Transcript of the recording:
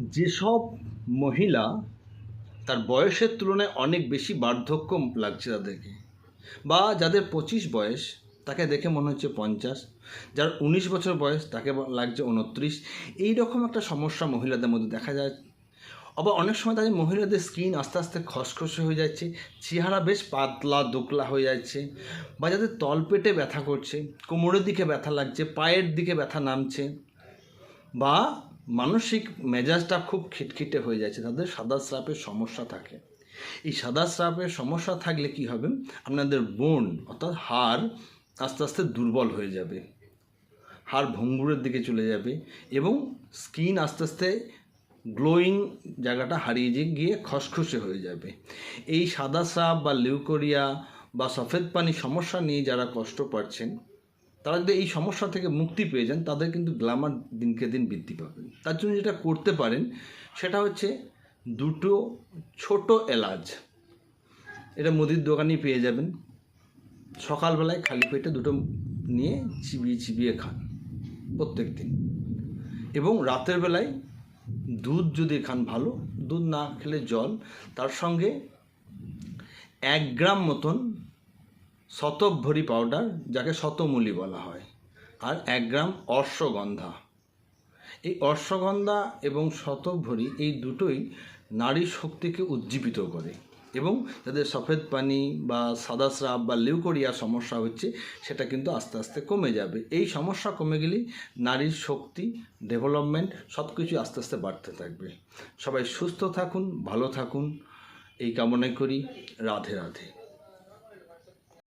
যেসব মহিলা তার বয়সের তুলনায় অনেক বেশি বার্ধক্য লাগছে তাদেরকে বা যাদের পঁচিশ বয়স তাকে দেখে মনে হচ্ছে পঞ্চাশ, যার উনিশ বছর বয়স তাকে লাগছে উনত্রিশ। এই রকম একটা সমস্যা মহিলাদের মধ্যে দেখা যায়। আবার অনেক সময় তাদের মহিলাদের স্কিন আস্তে আস্তে খসখসে হয়ে যাচ্ছে, চেহারা বেশ পাতলা, দোকলা হয়ে যাচ্ছে বা যাদের তলপেটে ব্যথা করছে, কোমরের দিকে ব্যথা লাগছে, পায়ের দিকে ব্যথা নামছে বা মানসিক মেজাজটা খুব খিটখিটে হয়ে যাচ্ছে তাদের সাদা স্রাপের সমস্যা থাকে। এই সাদা স্রাপের সমস্যা থাকলে কি হবে? আপনাদের বোন, অর্থাৎ হাড়, আস্তে আস্তে দুর্বল হয়ে যাবে। হাড় ভঙ্গুরের দিকে চলে যাবে এবং স্কিন আস্তে আস্তে গ্লোয়িং জায়গাটা হারিয়ে গিয়ে খসখসে হয়ে যাবে। এই সাদা স্রাব বা লিউকোরিয়া বা সফেদ পানি সমস্যা নিয়ে যারা কষ্ট পাচ্ছেন তারা যদি এই সমস্যা থেকে মুক্তি পেয়ে যান, তাদের কিন্তু গ্ল্যামার দিনকে দিন বৃদ্ধি পাবে। তার জন্য যেটা করতে পারেন, সেটা হচ্ছে দুটো ছোট এলাচ। এটা মুদির দোকানেই পেয়ে যাবেন। সকালবেলায় খালি পেটে দুটো নিয়ে চিবিয়ে চিবিয়ে খান প্রত্যেক দিন এবং রাতের বেলায় দুধ যদি খান ভালো, দুধ না খেলে জল, তার সঙ্গে এক গ্রাম মতন শতভরি পাউডার যাকে শতমূলি বলা হয়, আর এক গ্রাম অশ্বগন্ধা এই অশ্বগন্ধা এবং শতভরি এই দুটোই নারী শক্তিকে উজ্জীবিত করে এবং যাদের সফেদ পানি বা সাদা স্রাব বা লিউকোরিয়া সমস্যা হচ্ছে, সেটা কিন্তু আস্তে আস্তে কমে যাবে। এই সমস্যা কমে গেলে নারীর শক্তি ডেভেলপমেন্ট সব কিছু আস্তে আস্তে বাড়তে থাকবে। সবাই সুস্থ থাকুন, ভালো থাকুন। এই কামনাই করি। রাধে রাধে।